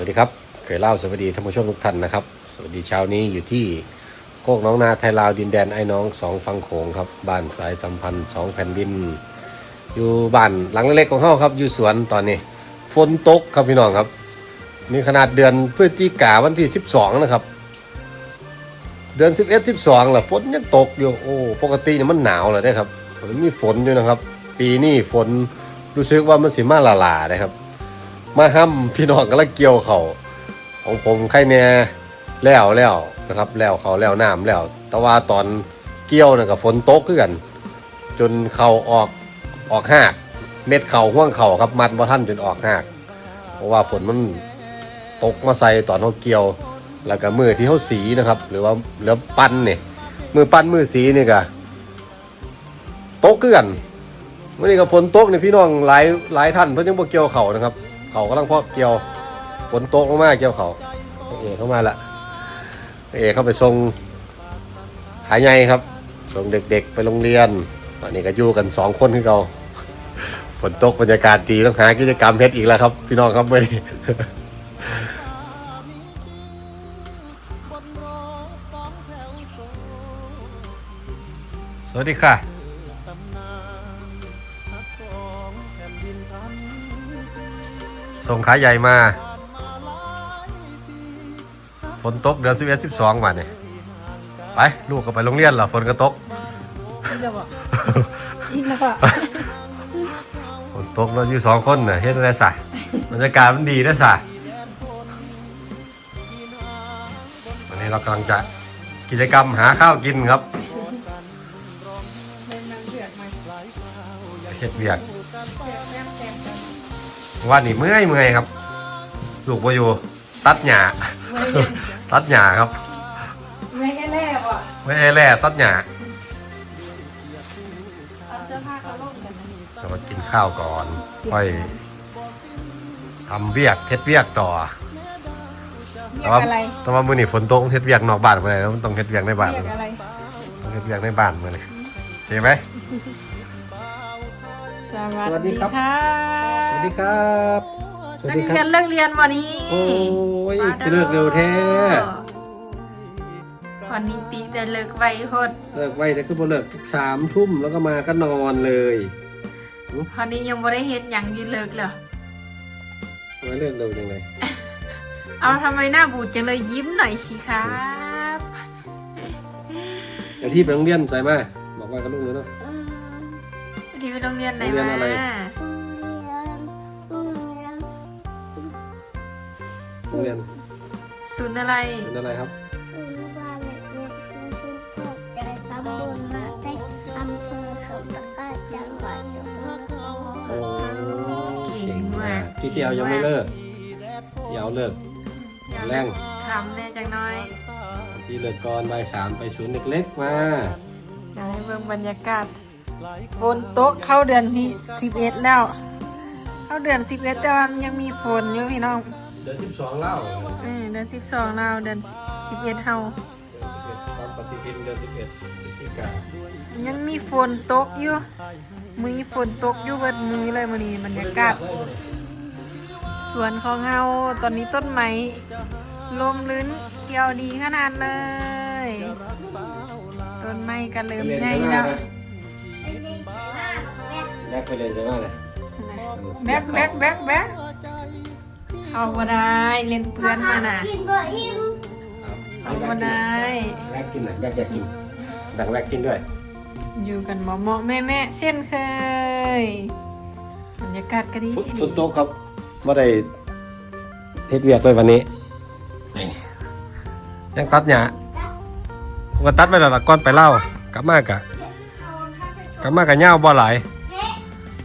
วัสดีครับเคยเล่าสวัสดีท่านผู้ชมทุกท่านนะครับ สวัสดีเช้านี้อยู่ที่โคกน้องนาไทยลาวดินแดนไอ้น้องสองฟังโขงครับบ้านสายสัมพันธ์สองแผ่นดิน อยู่บ้านหลังเล็กๆของเขาครับ อยู่สวนตอนนี้ ฝนตกครับพี่น้องครับ นี่ขนาดเดือนพฤศจิกาวันที่12นะครับ เดือน11 12ล่ะฝนยังตกอยู่โอ้ปกติเนี่ยมันหนาวเลยได้ครับมันมีฝนอยู่นะครับ ปีนี้ฝนรู้สึกว่ามันสิมาลาลาเลยครับ มาห้ำพี่น้องก็ละเกี่ยวเขาของผมใครเนี่ยแล้วแล้วนะครับ แล้วเขาแล้วน้ำแล้ว แต่ว่าตอนเกี่ยวน่ะกับฝนตกขึ้นกันจนเขาออกออกหักเม็ดเขาห่วงเขาครับมัดว่าท่านจนออกหักเพราะว่าฝนมันตกมาใส่ตอนเขาเกี่ยว แล้วก็มือที่เขาสีนะครับ หรือว่าหรือปั้นเนี่ยมือปั้นมือสีนี่ก็ตกเกลื่อนเมื่อนี้ก็ฝนตกเนี่ยพี่น้องหลายหลายท่านเพิ่นยังบ่เกี่ยวเขานะครับ เขากำลังเพาะเกี่ยวฝนตกมากๆเกี่ยวเขาเอเข้ามาละเอเข้าไปส่งหายใหญ่ครับส่งเด็กๆไปโรงเรียน ตอนนี้ก็อยู่กันสองคนที่เราฝนตกบรรยากาศดีต้องหากิจกรรมเพชรอีกแล้วครับ พี่น้องครับไม่ได้สวัสดีค่ะ ส่งขายใหญ่มาฝนตกเดือนสิบเอ็ดสิบสองวันเนี่ยไป ลูกก็ไปโรงเรียนเหรอฝนก็ตกอีกแล้วบ่อีกแล้วบ่ฝนตกเราอยู่สองคนน่ะเฮ็ดอะไรสะบรรยากาศมันดีนะสะวันนี้เรากำลังจะกิจกรรมหาข้าวกินครับเล่นน้ำเดือดไหมเฮ็ดเวียก ว่านี่เมื่อยเมื่อยครับ ลูกไปอยู่ตัดหญ้าเมื่อยยังตัดหญ้าครับเมื่อยแน่ๆบ่ไม่ให้แล่ตัดหญ้าเอาเสื้อผ้าเขาล่มกันนะเรามากินข้าวก่อนค่อยทำเวียกเฮ็ดเวียกต่อเรีแต่ยกว่าอะไรแต่ว่ามื้อนี้ฝนตกเฮ็ดเวียกนอกบ้านบ่ได้แล้วมันต้องเฮ็ดเวียกในบ้านเรียกอะไรต้องเฮ็ดเวียกในบ้านมื้อนี้โอเคไหม สวัสวัสดีครับค่ะสวัสดีครับสวัสนักดีคเรียรันบเลิกเรียนวันนี้โอ้ยมาคือเลิกเร็วแท้วันนี้ตีแต่เลิกไวโพดเลิกไว้แต่คือบ่เลิกสามทุ่มแล้วก็มาก็นอนเลยวันนี้ยังบ่ได้เฮ็ดหยังอยืนเลิกเลยทำไมเลิกเร็วจังเลยเอาทำไมหน้าบูดจังเลยยิ้มหน่อยสิครับ เดี๋ยวที่ไปโรงเรียนใส่มาบอกว่ากับลูกเลยเนาะ ที่ไปโรงเรียนไหนโรงเรียนมาอะไรโรงเรียนศูนย์อะไร เป็นอะไรครับ โอ้เก่งมากพี่เกียวยังไม่เลิกเกียวเลิก แรง ทำแน่จังน้อยที่เลิกก่อนบ่ายสามไปศูนย์เล็กๆมา อยากให้เบิ่งบรรยากาศ ฝนตกเข้าเดือนที่สิบเอ็ดแล้ว เข้าเดือนสิบเอ็ดแต่ว่ามันยังมีฝนอยู่พี่น้องเดือนสิบสองเล่าเออเดือนสิบสองเราเดือนสิบเอ็ดเฮาตามปฏิทินเดือนสิบเอ็ดพฤศจิกายังมีฝนตกอยู่มือฝนตกอยู่เบิดมือเลยมื้อนี้บรรยากาศสวนของเฮาตอนนี้ต้นไม้ลมลื่นเขียวดีขนาดเลย ต้นไม้ก็เริ่มใหญ่แล้ว แยกไปเรียนใช่ไหมเลยแบกแบกแบกแบกเอาบ่ได้เล่นเพื่อนมาน่ะเอาบ่ได้แบกกินหน่อยแบกอยากกินแบ่งแบกกินด้วย อยู่กันหมอหมอแม่แม่เช่นเคยบรรยากาศก็ดีฝนตกครับไม่ได้เฮ็ดเวียกเลยวันนี้นี่ยังตัดหญ้าผมก็ตัดไปแล้วล่ะก่อนไปเล่ากลับมากะกลับมากะเหย้าบ่หลาย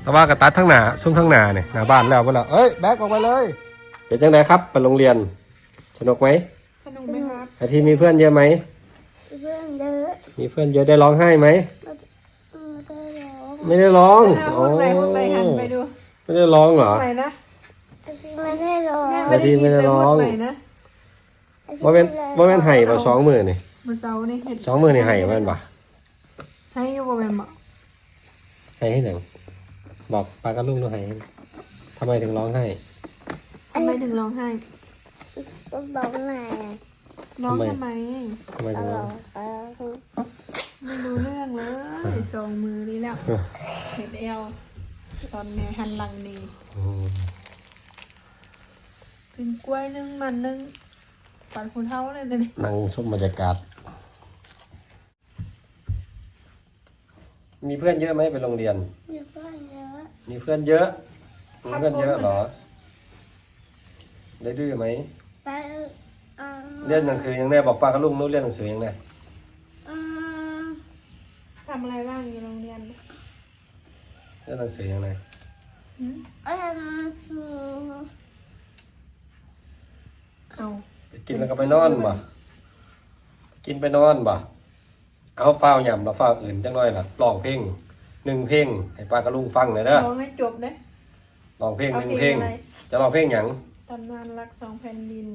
แต่ว่าก็ตัดทั้งหน้าซุ้มทั้งหน้าเนี่ยหน้าบ้านแล้วบ่แล้วเอ้ยแบกออกไปเลย เป็นจังไดครับไปโรงเรียน สนุกไหมสนุกไหมครับอาทิตย์มีเพื่อนเยอะไหมเรื่องเยอะมีเพื่อนเยอะได้ร้องไห้ไหมไม่ได้ร้องไม่ได้ร้องห้องไหนห้องไหนหันไปดูไม่ได้ร้องเหรอไหนนะอาทิตย์ไม่ได้ร้องอาทิตย์ไม่ได้ร้องไหนนะว่าเป็นว่าเป็นไห้ป่ะสองมือนี่มือเสานี่เห็ดสองมือนี่ไห้แม่นป่ะให้อยู่บ่แม่นบ่ไห้ให้หนัง บอกปลากับลุงดูไห้ให้ทำไมถึงร้องไห้ทำไมถึงร้องไห้ ก็บอกหน่อยร้องทำไม ทำไมทำไมตถึงลร้อองดเออไม่รู้เรื่องเลยสองมือนี่แล้วเห็ดเอวตอนแม่หันหลังนี่อืมถึงกล้วยนึ่งมันนึ่งปันคนเท่าเลยเดี๋ยวนี้นั่งชมบรรยากาศ มีเพื่อนเยอะไหมไปโรงเรียนอยู่บ้านเยอะมี เพื่อนเยอะมีเพื่อนเยอะเหรอ ได้ดื้อไหมไปเอ่อเรียนหนังสือยังไงบอกป้ากับลุงนู้นเรียนหนังสือยังไงอืมทำอะไรบ้างอยู่โรงเรียนเรียนหนังสือยังไงหืมเอ็มสูเอาไปกินแล้วก็ไปนอนบ่กินไปนอนบ่เอาฟ้าวหย่ำแล้วฟ้าวอื่นจังน้อยล่ะร้องเพลง หนึ่งเพลงให้ป้ากับลุงฟังหน่อยเด้อร้องให้จบเด้ร้องเพลงหเอานึ่งเพเพลลงงอะไรจะร้องเพลงหยังตำนานรักสองแผ่นดิน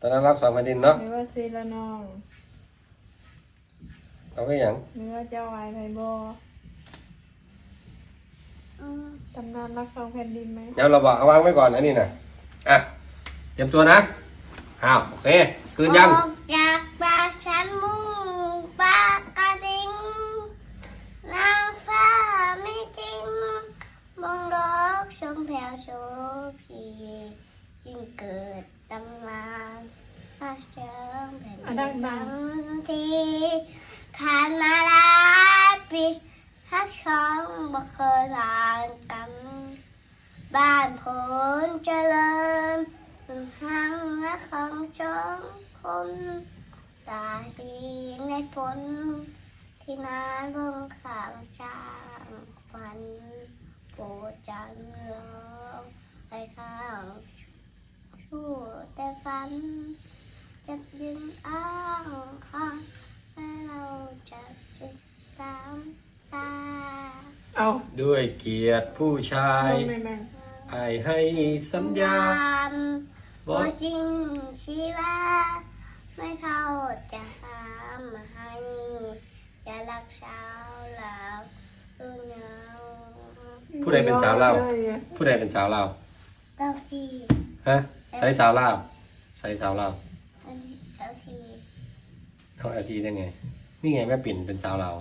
ตอนนั้นรักสองแผ่นดินเนาะหรือว่าเซลานองเอาเพลงหยังหรือว่าเจ้าไอไพบออืมตำนานรักสองแผ่นดินไหมเดี๋ยวเราบอกเอาวางไว้ก่อนอันนี้นะอะเตรียมตัวนะอ้าวโอเคคืนยังออกจากปากฉันมุ่งปากกระดิ่งนางฟ้าไม่จริงมองดอกชมแผ่ว โชพียิ่งเกิดตำนานถ้าเชิงแผ่นดินทั้งทีผ่านมาหลายปีทักช้องบ่เคยผ่านกันบ้านผลเจริญถึงหังและคำชมคนตาดีในฝนที่นานเบิ่งข่าวช่างฝันโปรดจันลองไปข้างชั่วแต่ฝันจะยืนอ้างข้างและเราจะติดตามตาเอาด้วยเกียรติผู้ชายลงแม่งไอายให้สัญญาบบ่อกจริงชีวาไม่เท่าจะหามาให้อย่ารักสาวลาวดูเหงาๆ ผู้ใดเป็นสาวเล่าวลยอะผู้ใดเป็นสาวลาวเต้าทีฮะใส่สาวลาวใส่สาวลาวอันนี้เต้าทีเขาเอทีได้ไง นี่ไงแม่ปิ่นเป็นสาวลาว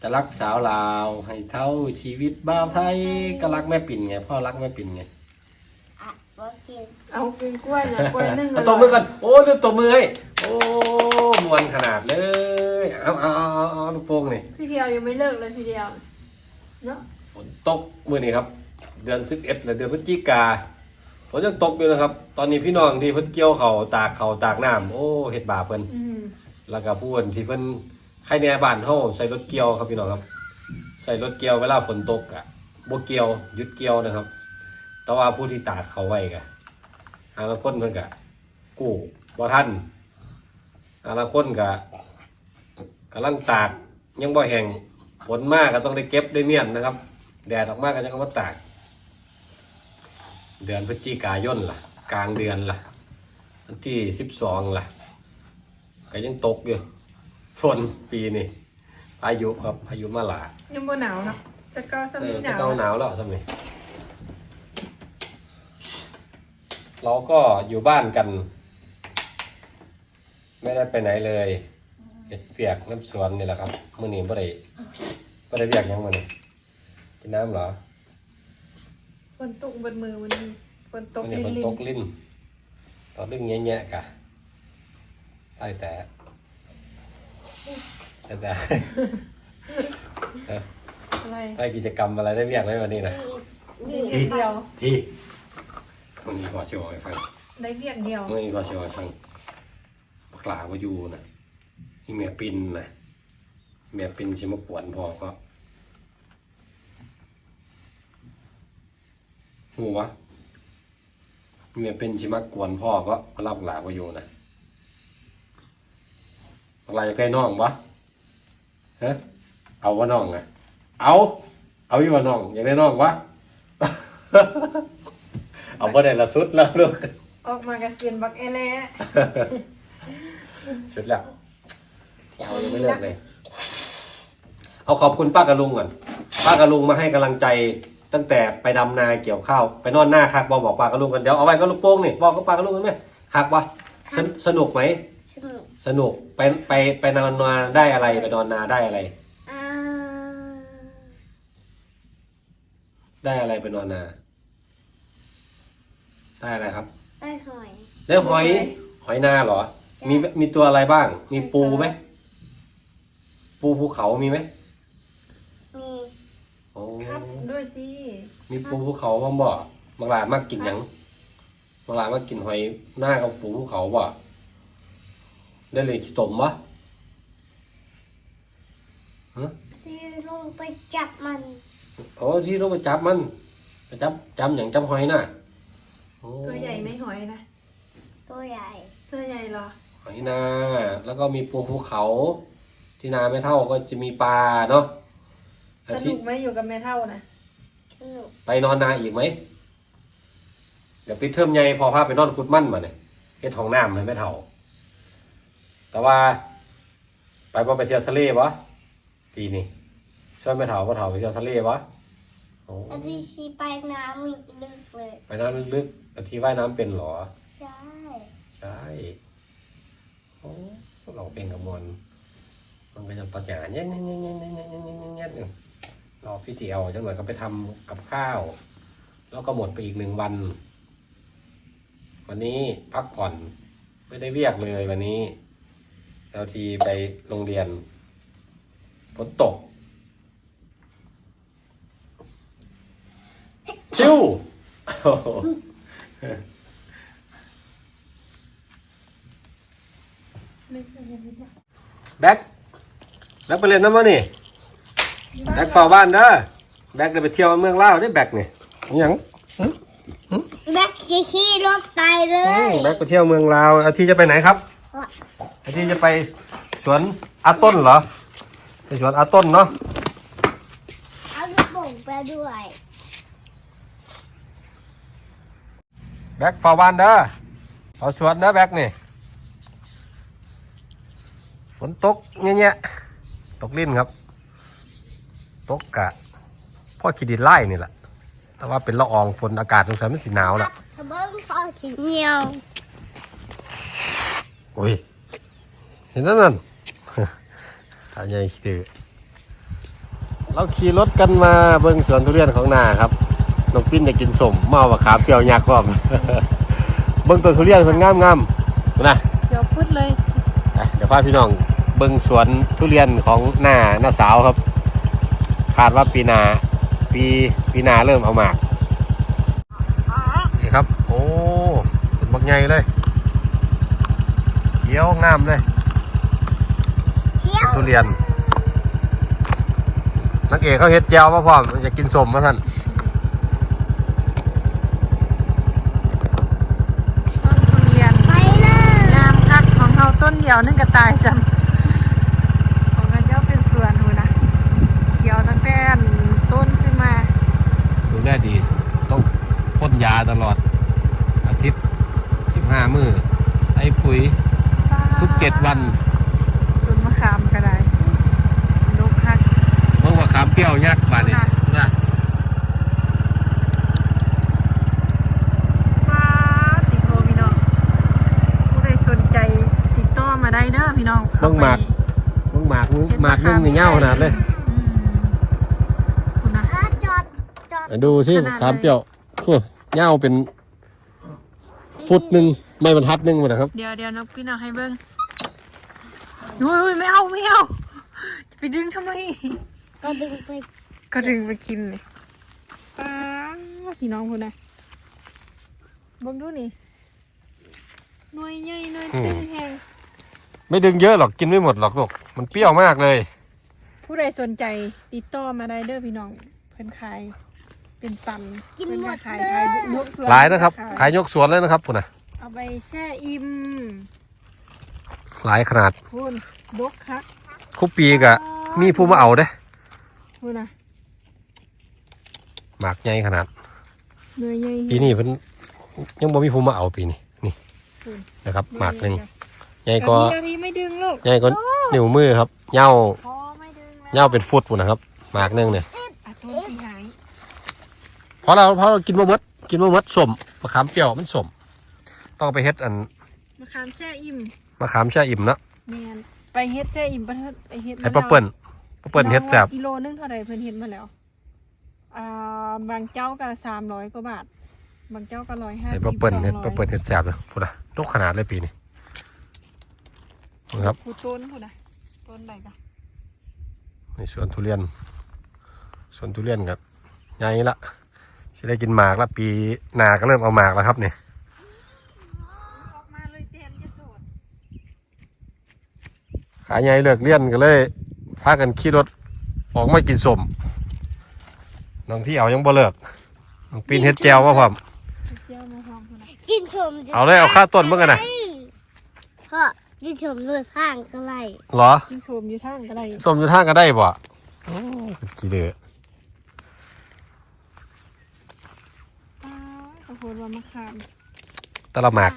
จะรักสาวลาวให้เท่าชีวิตบ่าวไทยก็รักแม่ปิ่นไงพ่อรักแม่ปิ่นไงอะบ่กินเอากินกล้วยนะกล้วยนึ่งเอาตบมือกันโอ้ลืมตบมือให้โอ้มวนขนาดเลยเอาเอาเอาเอาเอาลูกโป่งนี่พี่เดียวยังไม่เลิกเลยพี่เดียวเนาะ ฝนตกมื้อนี้ครับ เดือน11และเดือนพฤศจิกาฝนยังตกอยู่นะครับ ตอนนี้พี่น้องที่เพิ่นเกี่ยวเขาวตากเขาวตากน้ำโอ้เฮ็ดบาปเพิ่นอืมแล้วก็ผู้คนที่เพิ่นใครในบ้านเฮาใส่รถเกี่ยวครับพี่น้องครับ ใส่รถเกี่ยวเวลาฝนตกอะบ่เกี่ยวหยุดเกี่ยวนะครับ แต่ว่าผู้ที่ตากเขาไว้ก็หาละคนเพิ่นก็กู้บ่ทันหาละคนก็กำลังตากยังบ่แห้งฝนมากก็ต้องได้เก็บได้เมียนนะครับ แดดออกมากก็ยังเอามาตาก เดือนพฤศจิกายนล่ะ กลางเดือนล่ะวันที่สิบสองล่ะก็ยังตกอยู่ฝนปีนี้พายุครับพายุมาหลายังบ่หนาวเนาะแต่ก็สเอมีอหก็นาวต้องหนาวแล้วสมัยเราก็อยู่บ้านกัน ไม่ได้ไปไหนเลยเห็ดเปียกน้ำสวนนี่แหละครับมื่อนี้บ่ได้บ่ได้เปียกหยังมื่อนี้ กินน้ำเหรอฝนตกบนมือวันนี้ฝนตกมื่อนี้ฝนลินตกลิ้นตอนลิ้นแง่ๆกะใต้แต่แต่แต่เออๆอะไรได้กิจกรรมอะไรได้เรียกไหมวันนี้นะได้เรียกเดียว ที่มันมีขอโชว์ให้ฟังได้เรียกเดียวมันมีขอโชว์ให้ฟังปกลาวาอยูนะนี่เมียปินนะเมียปินชิมากวนพอก็ หูวะเมียเป็นชิมากวนพ่อก็มารับหลาวาอยูนะอะไรจะใกล้น้องวะฮะเอาวะน้องอะเอา เอาอยู่วะน้องอยากได้น้องวะ เอาบ่ได้ละสุดแล้วลูกออกมากับเปลี่ยนบักเอเล่สุดแล้วเอายังไม่เลิกเลย เอาขอบคุณป้ากับลุงก่อนป้ากับลุงมาให้กำลังใจ ตั้งแต่ไปดำนาเกี่ยวข้าวไปนอนหน้าคักบอบอกปลากระลุงกันเดี๋ยวเอาไว้ก็ลูกโป่งนี่บอกกับปลากระลุงกันไหมคักวะสนสนุกไหมสนุกสนุกไปไปไปนอนนาได้อะไรไปนอนนาได้อะไร อ่าได้อะไรไปนอนนา ได้อะไรครับ ได้หอยได้หอยหอยนาเหรอ มีมีตัวอะไรบ้าง มีปูไหมปูภูเขามีไหมมีโอ้ ครับด้วยสิ มีปูภูเขาบ้างบ่บางหลามากกินหยังบางหลามากกินหอยหน้ากับปูภูเขาบ่ได้เลยขี้ตมบ่ฮะที่ลงไปจับมันโอ้ที่ต้องไปจับมันไปจับจำอย่างจับหอยน่ะโอ้ตัวใหญ่ไม่หอยนะ ตัวใหญ่ตัวใหญ่เหรอ หอยนาแล้วก็มีปูภูเขา ที่นาไม่เท่าก็จะมีปลาเนาะสอาทินุตกย์ไหมอยู่กับแม่เท่านะสนุก ไปนอนนาอีกไหมเดี๋ยวปิดเทอมใหญ่พอพาไปนอนคุดมั่นมาเนี่ยเฮ็ดห้องน้ำให้ไม่เท่า แต่ว่า ไปบ่ไปเที่ยวทะเลวะปีนี้ช่วยไม่เท่าบ่เท่าไปเที่ยวทะเลวะโอ้อาทิตย์ชีไปน้ำลึกๆเลย ไปน้ำลึกๆอาที่ว่ายน้ำเป็นเหรอ ใช่ ใช่โอ้เราเป็นกับมวลมันก็จะตัดหยาเนี้ยเนี้ยเนี้ยเนี้ยเนี้ยเนี้ย รอพี่เตียวจังหน่อยก็ไปทำกับข้าว แล้วก็หมดไปอีกหนึ่งวัน วันนี้พักผ่อนไม่ได้เรียกเลยวันนี้เราทีไปโรงเรียนฝนตกจิ้วโอ้โหไม่เคยเห็นเลยแบ็คแบ็คไปเล่นน้ำมันนี่ แบ็คเฝ้าบ้านเด้อแบ็คได้ไปเที่ยวเมืองลาวได้แบ็คนี่อิหยังแบ็คชีขี่รถตายเลอืยมแบ็คไปเที่ยวเมืองลาวอาทิตย์จะไปไหนครับอาทิตย์จะไปสวนอาต้นเหรอไปสวนอาต้นเนาะเอาลูกโป่งไปด้วยแบ็คเฝ้าบ้านเด้อเอาสวนเด้อแบ็คนี่ฝนตกเงี้ยๆตกลิ้นครับ ตกกะพ่อขีดินไล่นี่แหละแต่ว่าเป็นละอองฝนอากาศสงสัยมันสีหนาวละถ้าเบิ้งพอถึงเหนียวโอ้ยเห็นนั่นนั่นทางใหญ่คือเราขี่รถกันมาเบิ่งสวนทุเรียนของนาครับน้องปิ้นจะกินสมเมาบะขามเปรี้ยวยักษ์พร้อมเบิ่งต้นทุเรียนมันงามงามๆนะเดี๋ยวพุดเลยอะเดี๋ยวพาพี่น้องเบิ่งสวนทุเรียนของหน้าหน้าสาวครับ คาดว่าปีหนาปีปีหนาเริ่มเอาหมากนี่ครับ โอ้เป็นบักใหญ่เลยเขียวงามเลยเชี่ยวทุเรียนนักเอกเขาเฮ็ดแจวมาพร้อมอยากกินสมมาท่านต้นทุเรียนไปเลยงามคักของเขาต้นเดียวนึงก็ตายซ้ำของกันเจ้าเป็นสวนหูนะเขียวตั้งแต่ต้นขึ้นมา ดูแลดี ต้องพ่นยา ตลอด อาทิตย์สิบห้ามื้อใส่ปุ๋ยทุกเจ็ดวันต้นมะขามก็ได้ลกคักเมื่อว่าขามเปรี้ยวยักษ์บาดนี้ค่ะนะฟ้าติโทรพี่น้องผู้ใดสนใจติดต่อมาได้เด้อพี่น้องเบิ่งหมากเบิ่งหมากมึงหมากนึงนี่เง่าขนาดเลยอืมคุณนะถ้าจอดจอดดูสิขนาดเลยขามเปรี้ยวโอ้ เง่าเป็น ฟุตหนึ่งไม่บรรทัดหนึ่งหมดนะครับ เดี๋ยวเดี๋ยวน้องพี่น้องให้เบิ้งอุ้ยอุ้ยไม่เอาไม่เอาจะไปดึงทำไม ก็ดึงไปก็ดึงไปกินเลยป้าพี่น้องคุณนะเบิ่งดูนี่หน่วยใหญ่หน่วยตึงแหงไม่ดึงเยอะหรอกกินไม่หมดหรอกลูกมันเปรี้ยวมากเลย ผู้ใดสนใจติดต่อมาได้เด้อพี่น้องเพิ่นขาย เป็นตันกินเพิ่นหมก็ดขายเลขายยยกสวนหลายนะครับขาขายยกสวนเลยนะครับคุณนะเอาไปแช่อิ่มหลายขนาดคุณบกคักคุปปีกะมีผู้มาเอาเด้คุณนะหมากใหญ่ขนาดหน่วยใหญ่ปีนี้เพิ่นยังบ่มีผู้มาเอาปีนี้นี่คุณนะครับหมากหนึ่งใหญ่ใหญ่ก็เดี๋ยวนี้ไม่ดึงลูกใหญ่ก็นิ้วมือครับเหย้าพอไม่ดึงแล้วเหย้าเป็นฟุตพุ่นนะครับหมากหนึงเนี่ย อะต้นที่หาย เพราะเราเพราะเรากินมะมดกินมะมดสมมะขามเปรี้ยวมันสมต้องไปเฮ็ดอันมะขามแช่อิ่มมะขามแช่อิ่มเนาะแมนไปเฮ็ดแช่อิ่มประเทศไปเฮ็ดให้ป้าเปิ้ลป้าเปิ้ลเฮ็ดแซ่บกิโลนึงเท่าไหร่เพิ่นเฮ็ดมาแล้วอ่าบางเจ้าก็สามร้อยกว่าบาทบางเจ้าก็ร้อยห้าให้สิบป้าเปิ้ลเฮ็ดสองร้ป้าอยเปิ้ลเฮ็ดแซ่บเลยพูดนะตกขนาดเลยปีนี้ครับผู้ต้นผู้ใดต้นใดกันในสวนทุเรียนสวนทุเรียนครับใหญ่ละ สิได้กินหมากละปีหนาก็เริ่มเอาหมากแล้วครับเนี่ยออกมาเลยแทนจะโดดขาใหญ่เลิกเรียนก็เลยพากันขี่รถออกมากินสมน้องที่เอายังบ่เลิกน้องปีนเฮ็ดแจวว่าพร้อมเจ้ามาหอมผู้ใดกินชมเอาเลยเอาค่าต้นเมื่อกันนะพ่อกินชมด้วยข้างก็ไรเหรอ กินโชมอยู่ทางก็ได้ สมอยู่ทางก็ได้บ่อื้อกี่เดืออ้าวขอโทษว่ามะขาม ตะละหมาก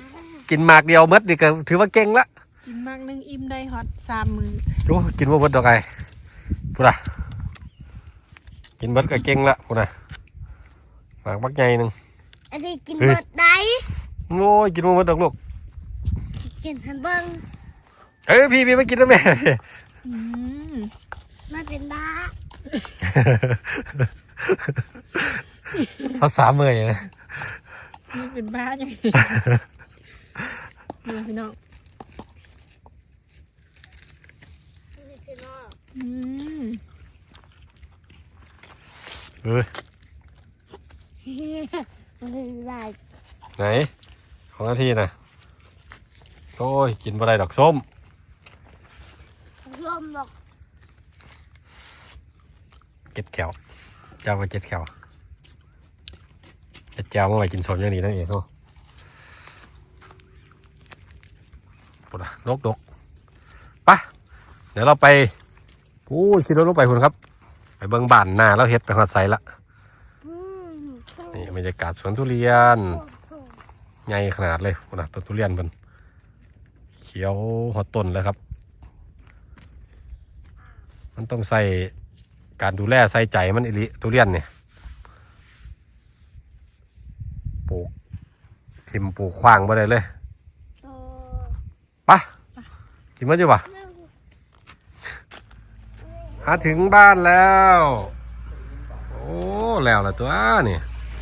กินหมากเดียวหมดนี่ก็ถือว่าเก่งละกินมากนึงอิ่มได้ฮอตสามมือดูกินบ่หมดดอกไงพูดอะกินหมดก็เก่งละพูดนะหมากบักใหญ่หนึงอันนี้กินเฮ้ยเบิดได้โอ้ยกินบ่หมดดอกลูกกินฮันเบิ้งเอ้ยพี่พี่มากินนะแม่อืมมาเป็นบ้าภาษาเมยนะนี่เป็นบ้าอย่างนี้เนี่ยพี่น้องอืมเอ้ยมันเป็นบ้าไหน ของหน้าที่นะโอ้ย กินบ่ได้ดอกส้มลมบอกเก็ดแขวเจ้ามาเก็ดแขว เก็ดแจวเมื่อไหร่กินส้มอย่างนี้นั่นเองเนาะปุ๊ดะนกดกไปะเดี๋ยวเราไปอู้ยขี่รถลงไปคุณครับ ไปเบิ้งบ้านหน้าแล้วเฮ็ดไปหอดใสละอืมนี่บรรยากาศสวนทุเรียนใหญ่ขนาดเลยพุ่นนะต้นทุเรียนมันเขียวหอดต้นเลยครับ มันต้องใส่การดูแลใส่ใจมันอิลิทุเรียนเนี่ยปลูก ทิมปลูกขว้างมาได้เลยโตไปะกินมันอยู่ปะมาถึงบ้านแล้ว โอ้ แล้วละตัวนี่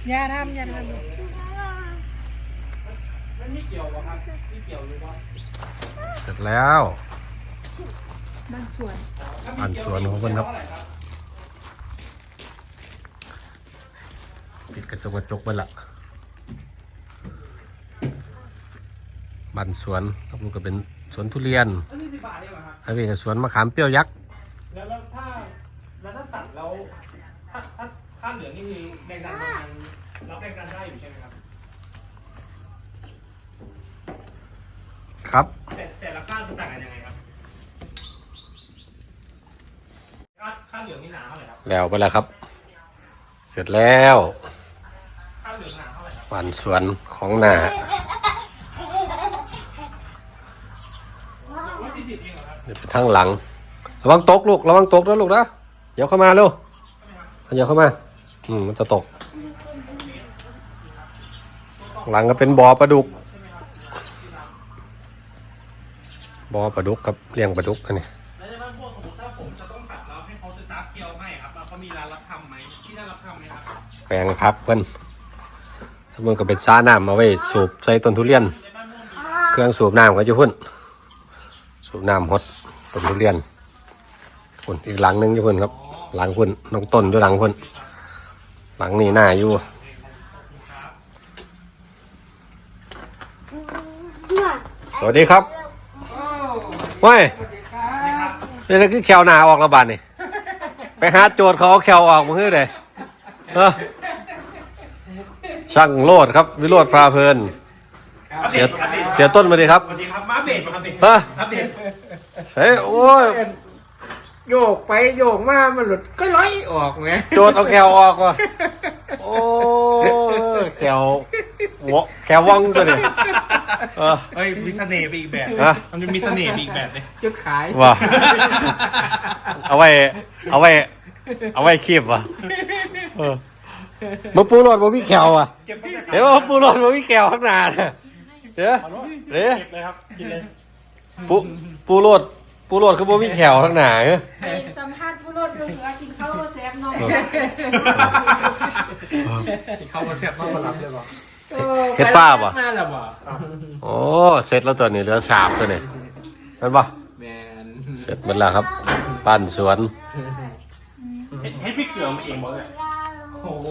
อย่าทำอย่าทำเสร็จแล้วบ้านสวนอันสวนของเพิ่นครับปิดกระจกกระจกไปละ บ้านสวนครับลูกก็เป็นสวนทุเรียนอันนี้ก็สวนมะขามเปรี้ยวยักษ์แล้วแล้วถ้าแล้วถ้าตัดแล้วถ้าถ้าถ้าเหลืองนี่มีแรงดันมันรับแรงดันได้อยู่ใช่ไหมครับครับ แต่แต่ละข้างต่างกันยังไงครับข้างข้างเหลืองนี่หนาเท่าไหร่ครับแล้วไปแล้วครับ เสร็จแล้วข้างเหลืองหนาเท่าไหร่ครับบ้านสวนของหนาว่าสี่สิบเอง เหรอครับนี่เป็นทางหลัง ระวังตกลูก ระวังตกนะลูกนะเดี๋ยวเข้ามาเร็วเดี๋ยวเข้ามา อืม มันจะตก หลังก็เป็นบ่อปลาดุก บ่อปลาดุกครับเลี้ยงปลาดุกอันนี้แล้วจะว่าพวกสมมติถ้าผมจะต้องตัดแล้วให้เขาจะตัดเกียวให้ครับแล้วเขามีร้านรับทำไหมที่ได้รับทำไหมครับแปลงพักเพิ่นถ้ามันก็เป็นซ่าน้ำเอาไว้สูบใส่ต้นทุเรียน เครื่องสูบน้ำก็อยู่พุ่น สูบน้ำหด ต้นทุเรียนพุ่นอีกหลังหนึงอยู่พุ่นครับ หลังพุ่นน้องต้นอยู่หลังพุ่นหลังนี้หน้าอยู่สวัสดีครับว้ยนี่นั่นคือแควหนาออกระบาดนี่ไปหาโจทย์เขาเอาแควออกมาให้เลยเออช่างโลดครับ วิโรดพาเพลินเสียเสียต้นมาดีครับสวัสดีครับมาเบรดมาเบรดฮะอัปเดต เฮ้ยโอ้ยโยกไปโยกมามันหลุดก็ร้อยออกไงโจทย์เอาแควออกว่ะโอ้ยแควหัวแควว่องตัวนี้เออ เฮ้ยมีเสน่ห์ไปอีกแบบฮะ มันจะมีเสน่ห์ไปอีกแบบเลยจุดขายว่ะเอาไว้ เอาไว้ เอาไว้คีบว่ะเออมาปูรถบ่มีแขวอะเก็บไปเลยคเดี๋ยวรับมาปูรถบ่มีแขวข้างหน้าน่ะเดี๋ยวเอาเลยเดี๋ยว เก็บเลยครับกินเลย ปู ปูรถปูรถคือบ่มีแขวข้างหน้าเอ้ยไปสัมภาษณ์ผู้รถดูเหลือกินข้าวแซ่บน้องเข้ามาเสียบมากกว่ารับเลยบ่เฮ็ดฟ้าบ่ มาแล้วบ่โอ้เสร็จแล้วตัวนี้เหลือสามตัวนี่เห็นบ่แมนเสร็จหมดแล้วครับ ปั้นสวนให้พี่เกลือมาเองบ่เลยโอ้โห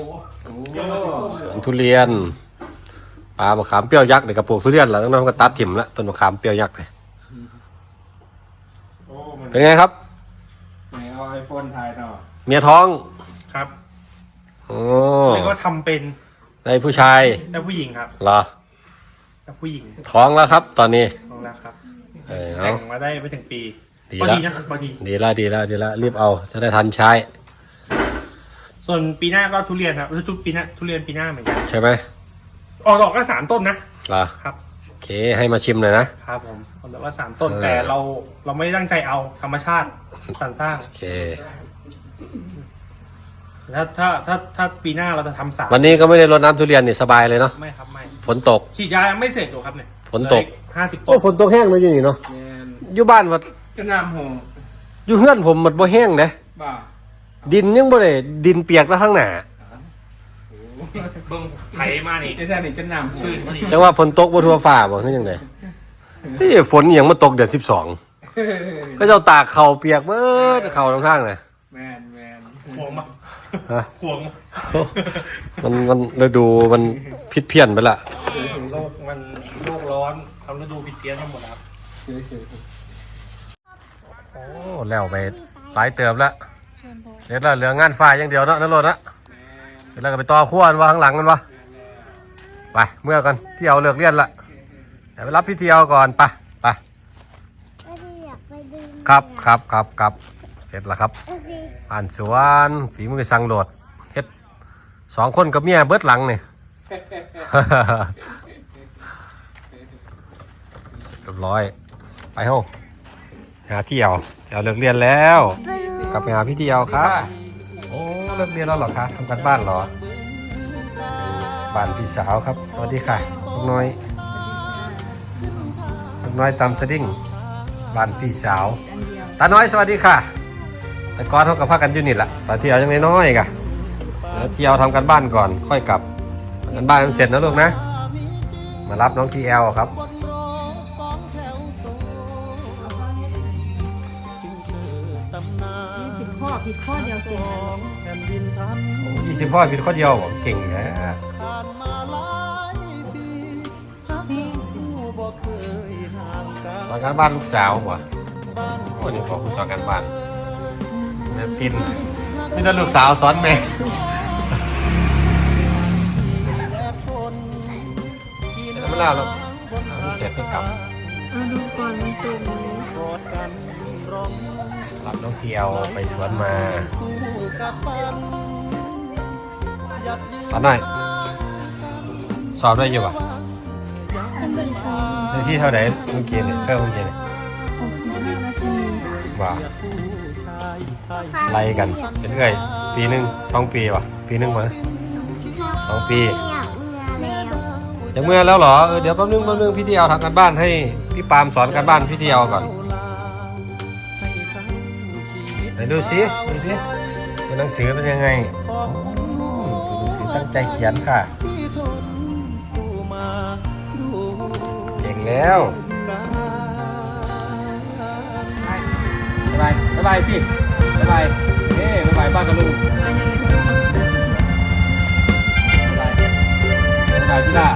เดี๋ยวมาสวนทุเรียนปลามะขามเปรี้ยวยักษ์ในกระปุกทุเรียนแล้วน้องๆก็ตัดถิ่มแล้วต้นมะขามเปรี้ยวยักษ์เลยโอ้มัน เป็นไงครับไหนเอาไอโฟนถ่ายหน่อยเมียท้องครับโอ้เรียกว่าทำเป็นในผู้ชายและผู้หญิงครับเหรอและผู้หญิงท้องแล้วครับ ตอนนี้ของแล้วครับเออแต่เอางมาได้ไม่ถึงปีดีพอแล้วดีนะพอดีดีแล้วดีแล้วดีแล้วรีบเอาจะได้ทันใช้ ส่วนปีหน้าก็ทุเรียนครับทุกปีหน้าทุเรียนปีหน้าเหมือนกันใช่ไหมออกดอกก็สามต้นนะเหรอครับโอ เคให้มาชิมหน่อยนะ ครับผมออกดอกก็สามต้นเออ แต่เราเราไม่ได้ตั้งใจเอาธรรมชาติสรรสร้าง โอเค แล้วถ้าถ้าถ้าปีหน้าเราจะทำสามวันนี้ก็ไม่ได้รดน้ำทุเรียนนี่สบายเลยเนาะไม่ครับไม่ฝนตก ฉีดยายังไม่เสร็จอยู่ครับเนี่ยฝนตก ห้าสิบโอ้ต้นฝนตกแห้งเลยอยู่นี่เนาะแมนอยู่บ้านวัดจะนำหงอยู่เฮือนผมมันบ่แห้งเด้บ้าดินยังบ่ได้ดินเปียกแล้วข้างหน้า เบิ้งไถมานี่จะได้จะนำชื่นมานี่จังว่าฝนตกบ่ทั่วฟ้าบ่คือจังไดที่ฝนอหยังมาตกเดือน12ก็เจ้าตากเข่าเปียกเบิดเข่าทั้งทางน่ะแมนแมนห่วงมาฮะห่วงมามันมันฤดูมันผิดเพี้ยนไปละโลกมันโลกร้อนทำฤดูผิดเพี้ยนทั้งหมดครับโอ้แล้วไปหลายเติบแล้วเดี๋ยวเราเหลืองานฝ่ายอย่างเดียวเนาะนั่นโลดนะเสร็จแล้วก็ไปต่อขั้วกันว่าข้างหลังกันวะไปเมื่อกันที่เอาเลิกเรียนละเดี๋ยวไปรับพี่เที่ยวก่อนไปไปไม่ได้อยากไปดูครับครับครับครับเสร็จแล้วครับไม่ได้อ่านสวนฝีมือสั่งโหลดเฮ็ดสองคนกับเมียเบิดหลังนี่เรียบร้อย ไปห้องหาที่เอาเดี๋ยวเลิกเรียนแล้วไปดูกลับไปหาพี่เที่ยวครับโอ้ เลิกเรียนแล้วหรอคะทำการบ้านเหรอ บ้านพี่สาวครับ สวัสดีค่ะลูกน้อยลูกน้อยตำสดิ้งบ้านพี่สาวตาน้อยสวัสดีค่ะ แต่ก่อนเขากับพักกันอยู่นี่แหละตอนที่ยวยังน้อยๆกะแล้วเที่ยวทำกันบ้านก่อน ค่อยกลับทำกันบ้านเสร็จนะลูกนะ มารับน้องทีเอลครับยี่สิบข้อผิดข้อเดียวเก่งแล้ว ยี่สิบพ่อผิดข้อเดียวบอกเก่งนะนี่สอนการบ้านลูกสาวบ่โอ้นี่พอผู้สอนการบ้านแม่ปินนี่แต่ลูกสาวสอนแม่เดี๋ยวไม่เล่าแล้วเอาเสียไปกลับเอาดูก่อนมันเต็มเลยรับน้องเทียวไปสวนมา ตอนหน่อย สอบได้อยู่ป่ะท่านบริษัทได้ที่เท่าไหร่เมื่อกี้เนี่ยเพิ่มเมื่อกี้เนี่ยหกสิบห้านาทีว่าไล่กันเป็นเรื่อยปีหนึ่งสองปีวะปีหนึ่งมาสองปีอยากเมื่อแล้วอย่างเมื่อแล้วเหรอเออเดี๋ยวแป๊บนึงแป๊บนึงพี่เทียวทำการบ้านให้พี่ปาล์มสอนการบ้านพี่เทียวก่อนไหนดูสิดูสิตัวหนังสือเป็นยังไงอืม ตั้งใจเขียนค่ะ เก่งแล้วบายบายบายสิบายบายเฮ้บายบายบ้านกับลุงบายบายบายพี่ดา